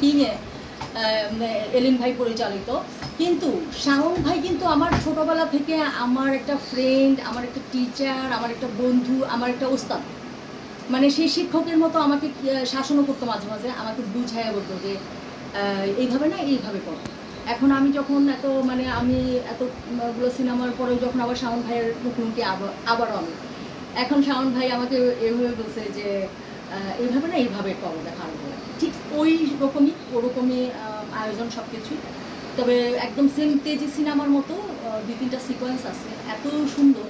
কিংয়ে এলিন ভাই পরিচালিত। কিন্তু শাওন ভাই কিন্তু আমার ছোটবেলা থেকে আমার একটা ফ্রেন্ড আমার একটা টিচার আমার একটা বন্ধু, আমার একটা ওস্তাদ। মানে সেই শিক্ষকের মতো আমাকে শাসনও করতো মাঝে মাঝে, আমাকে বুঝাইয়া বলতো যে এইভাবে না, এইভাবে করো। এখন আমি যখন এত মানে আমি এতগুলো সিনেমার পরেও যখন আবার শাওন ভাইয়ের মুখোমুখি আবার আবারও আমি। এখন শাওন ভাই আমাকে এভাবে বলছে যে এইভাবে না এইভাবে করো দেখা আরম্ভ করো। ঠিক ওই রকমই ওরকমই আয়োজন সব কিছুই তবে একদম সেম তেজি সিনেমার মতো দুই তিনটা সিকোয়েন্স আছে। এত সুন্দর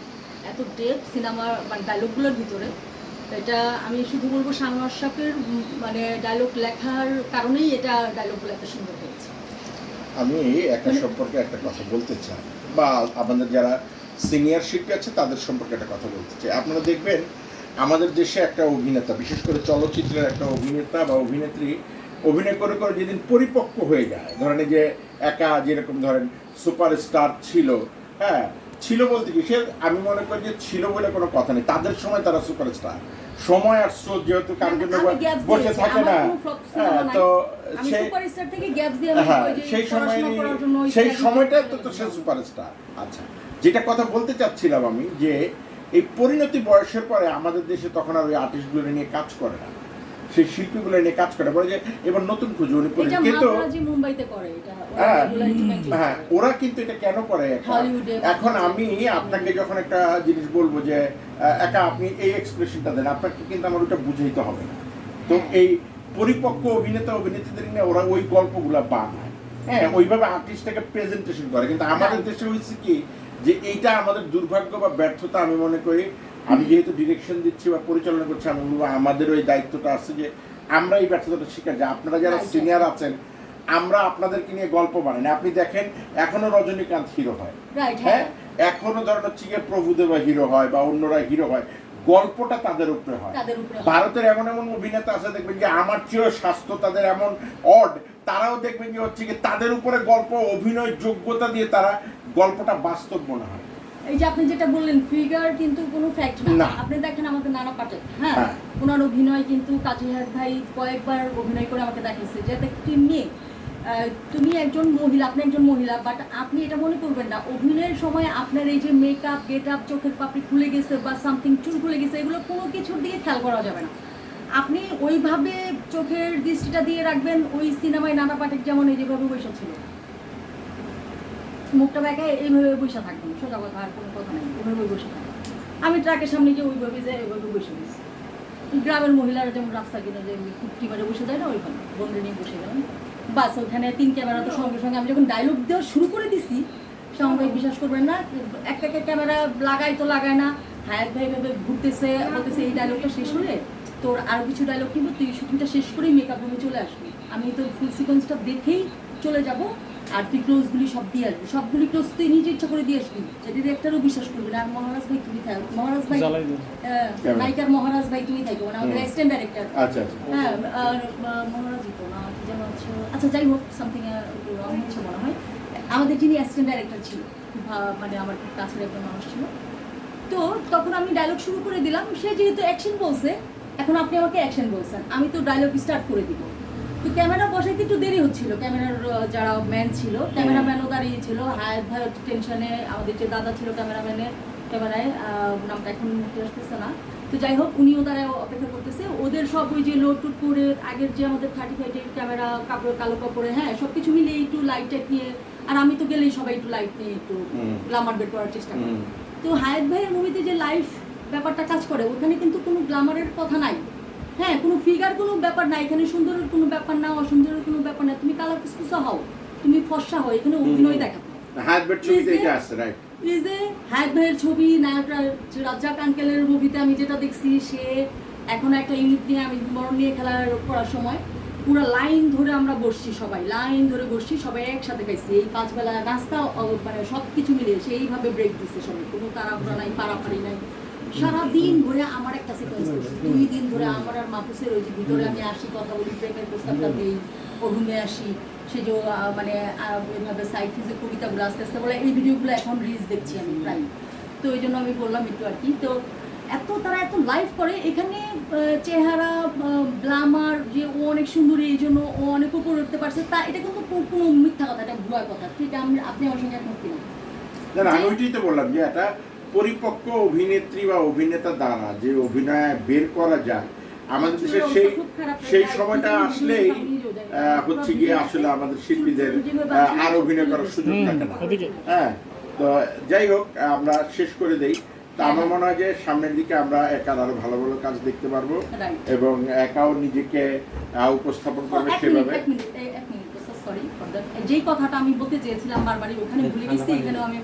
এত ডেপ সিনেমার মানে ডায়লগগুলোর ভিতরে। এটা আমি শুধু বলব আশরাফের মানে ডায়লগ লেখার কারণেই এটা ডায়লগগুলো এত সুন্দর হয়েছে। আমি একটা সম্পর্কে একটা কথা বলতে চাই। বা আমাদের যারা সিনিয়র শিল্পী আছে তাদের সম্পর্কে একটা কথা বলতে চাই। আপনারা দেখবেন আমাদের দেশে একটা অভিনেতা বিশেষ করে চলচ্চিত্রের একটা অভিনেতা বা অভিনেত্রী অভিনয় করে করে যেদিন পরিপক্ক হয়ে যায় ধরেন যে একা যেরকম ধরেন সুপারস্টার ছিল হ্যাঁ ছিল বলতে কি সে আমি মনে করি যে ছিল বলে কোনো কথা নেই তাদের সময় তারা সুপারস্টার। সময় আর স্রোত যেহেতু জন্য বসে থাকে না হ্যাঁ। তো সেই হ্যাঁ সেই সময় সেই সময়টা তো তো সে সুপারস্টার। আচ্ছা যেটা কথা বলতে চাচ্ছিলাম আমি যে এই পরিণতি বয়সের পরে আমাদের দেশে তখন আর ওই আর্টিস্টগুলো নিয়ে কাজ করে না। সেই শিল্পীগুলো নিয়ে কাজ করে বলে যে এবার নতুন খুঁজে উনি এটা কিন্তু হ্যাঁ, হ্যাঁ। ওরা কিন্তু এটা কেন করে এখন আমি আপনাকে যখন একটা জিনিস বলব যে একা আপনি এই এক্সপ্রেশনটা দেন আপনাকে কিন্তু আমার ওটা বুঝাইতে হবে না। তো হ্যাঁ। এই পরিপক্ক অভিনেতা অভিনেত্রীদের নিয়ে ওরা ওই গল্পগুলা বানায়। হ্যাঁ ওইভাবে আর্টিস্টটাকে প্রেজেন্টেশন করে। কিন্তু আমাদের দেশে হয়েছে কি যে এইটা আমাদের দুর্ভাগ্য বা ব্যর্থতা আমি মনে করি। আমি যেহেতু ডিরেকশন দিচ্ছি বা পরিচালনা করছি আমি বলব আমাদের ওই দায়িত্বটা আছে যে আমরা এই ব্যর্থতাটা শিখে যে আপনারা যারা সিনিয়র আছেন আমরা আপনাদেরকে নিয়ে গল্প বানাই। না। আপনি দেখেন এখনও রজনীকান্ত হিরো হয়। হ্যাঁ? হ্যাঁ। এখনও ধরেন হচ্ছে গিয়ে প্রভুদেবা হিরো হয় বা অন্যরা হিরো হয়। গল্পটা তাদের উপরে হয়। ভারতের এমন এমন অভিনেতা আছে দেখবেন যে আমার চেয়েও স্বাস্থ্য তাদের এমন অড তারাও দেখবেন যে হচ্ছে কি তাদের উপরে গল্প অভিনয় যোগ্যতা দিয়ে তারা গল্পটা বাস্তব মনে হয়। এই যে আপনি যেটা বললেন ফিগার কিন্তু কোনো ফ্যাক্ট না। আপনি দেখেন আমাদের নানা পাটেল হ্যাঁ? হ্যাঁ। ওনার অভিনয় কিন্তু কাজী ভাই কয়েকবার অভিনয় করে আমাকে দেখিয়েছে যে একটি মেয়ে তুমি একজন মহিলা, আপনি একজন মহিলা বাট আপনি এটা মনে করবেন না। অভিনয়ের সময় আপনার এই যে মেকআপ গেট আপ চোখের পাপড়ি খুলে গেছে বা সামথিং চুল খুলে গেছে, এগুলো কোনো কিছুর দিকে খেয়াল করা যাবে না। আপনি ওইভাবে চোখের দৃষ্টিটা দিয়ে রাখবেন ওই সিনেমায় নানা পাটেক যেমন এই যেভাবে বসেছিল। মুখটা বেঁকায় এইভাবে বসে থাকবেন, সোজা কথা, আর কোনো কথা নেই, ওইভাবে বসে থাকবেন। আমি ট্রাকের সামনে গিয়ে ওইভাবে যাই ওইভাবে বসে গেছি। গ্রামের মহিলারা যেমন রাস্তা কিনে যে কুট্টি মারে বসে যায় না ওইখানে, বন্ধু নিয়ে বসে গেলেন বাস ওখানে তিন ক্যামেরা তো সঙ্গে সঙ্গে আমি যখন ডায়লগ দেওয়া শুরু করে দিছি সঙ্গে বিশ্বাস করবেন না একটা ক্যামেরা লাগাই তো লাগায় না। হায়াত ভাই ভাবে ঘুরতেছে বলতেছে এই ডায়লগটা শেষ হলে তোর আরও কিছু ডায়লগ কিন্তু তুই শুটিংটা শেষ করেই মেকআপ রুমে চলে আসবি। আমি তো ফুল সিকোয়েন্সটা দেখেই চলে যাব আর তুই ক্লোজগুলি সব দিয়ে আসবি। সবগুলি ক্লোজ তুই নিজে ইচ্ছা করে দিয়ে আসবি। যে ডিরেক্টরও বিশ্বাস করবি না আর মহারাজ ভাই তুমি থাকো মহারাজ ভাই নায়িকার মহারাজ ভাই তুমি থাকো মানে আমাদের। অ্যাসিস্ট্যান্ট ডাইরেক্টর আচ্ছা আচ্ছা। হ্যাঁ আর আহ, তো না? কি আচ্ছা যাই হোক সামথিং রং হচ্ছে মনে হয়। আমাদের যিনি অ্যাসিস্ট্যান্ট ডাইরেক্টর ছিল মানে আমার খুব কাছের একজন মানুষ ছিল। তো তখন আমি ডায়লগ শুরু করে দিলাম সে যেহেতু অ্যাকশন বলছে এখন আপনি আমাকে অ্যাকশন বলছেন আমি তো ডায়লগ স্টার্ট করে দিব। তো ক্যামেরা বসাইতে একটু দেরি হচ্ছিল ক্যামেরার যারা ম্যান ছিল ক্যামেরাম্যানও দাঁড়িয়ে ছিল হায়াত ভাই টেনশনে আমাদের যে দাদা ছিল ক্যামেরাম্যানের ক্যামেরায় নামটা এখন মুখে আসতেছে না। তো যাই হোক উনিও তারা অপেক্ষা করতেছে। ওদের সব ওই যে লোড টুট করে আগের যে আমাদের থার্টি ফাইভের ক্যামেরা কাপড় কালো কাপড়ে হ্যাঁ সব কিছু মিলিয়ে একটু লাইট টাইট নিয়ে আর আমি তো গেলেই সবাই একটু লাইট নিয়ে একটু গ্লামার বের করার চেষ্টা করি। তো হায়াত ভাইয়ের মুভিতে যে লাইফ ব্যাপারটা কাজ করে ওখানে কিন্তু কোনো গ্লামারের কথা নাই। হ্যাঁ কোনো ফিগার কোনো ব্যাপার নাই। এখানে সুন্দরের কোনো ব্যাপার না অসুন্দরের কোনো ব্যাপার না। তুমি কালার কুসকুসা হও তুমি ফর্সা হও এখানে অভিনয় দেখা হয় হাত বেড ছবিতে এটা আছে রাইট এই যে হায়াত ভাইয়ের ছবি নায়ক রাজ্জাক আঙ্কেলের মুভিতে আমি যেটা দেখছি, সে এখন একটা ইউনিট নিয়ে আমি মরণ নিয়ে খেলা করার সময় পুরো লাইন ধরে আমরা বসছি সবাই লাইন ধরে বসছি, সবাই একসাথে খাইছি এই পাঁচ বেলা নাস্তা মানে সব কিছু মিলিয়ে সে এইভাবে ব্রেক দিচ্ছে সবাই। কোনো তাড়াহুড়া নাই, পারাপারি নাই। সারাদিন ধরে আমার একটা সিকোয়েন্স দুই দিন ধরে আমার আর মাপুসের ওই যে ভিতরে আমি আসি, কথা বলি, প্রেমের প্রস্তাবটা দিই ও আসি। সে যে মানে ওইভাবে সাইড যে কবিতাগুলো আস্তে আস্তে বলে এই ভিডিওগুলো এখন রিলস দেখছি আমি প্রায়। তো ওই জন্য আমি বললাম একটু আর কি। তো এত তারা এত লাইভ করে এখানে চেহারা গ্লামার যে ও অনেক সুন্দরী এই জন্য ও অনেক উপর করতে পারছে তা এটা কিন্তু কোনো মিথ্যা কথা এটা ভুয়া কথা। ঠিক আমি আপনি আমার সঙ্গে একমত কিনা? না আমি ওইটাই তো বললাম যে একটা পরিপক্ক অভিনেত্রী বা অভিনেতা দ্বারা যে অভিনয় বের করা যায় আমাদের দেশে সেই হয়ে সেই সময়টা আসলেই হচ্ছে গিয়ে আসলে আমাদের শিল্পীদের আর অভিনয় করার সুযোগ থাকে না। হ্যাঁ তো যাই হোক আমরা শেষ করে দেই। তা আমার মনে হয় যে সামনের দিকে আমরা একা আরও ভালো ভালো কাজ দেখতে পারব এবং একাও নিজেকে উপস্থাপন করবে সেভাবে. যেই কথাটা আমি বলতে চেয়েছিলাম বারবারই ওখানে ভুলে গেছি এখানেও আমি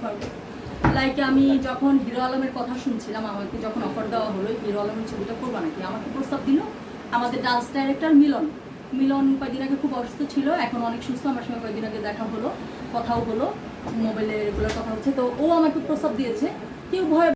লাইক আমি যখন হিরো আলমের কথা শুনছিলাম, আমাকে যখন অফার দেওয়া হলো, হিরো আলমের ছবিটা করব নাকি? আমাকে প্রস্তাব দিল। আমাদের ডান্স ডাইরেক্টর মিলন। মিলন কয়েকদিন আগে খুব অসুস্থ ছিল, এখন অনেক সুস্থ। আমার সঙ্গে কয়েকদিন আগে দেখা হলো, কথাও হলো, মোবাইলে রেগুলার কথা হচ্ছে। তো ও আমাকে প্রস্তাব দিয়েছে। কেউ ভয়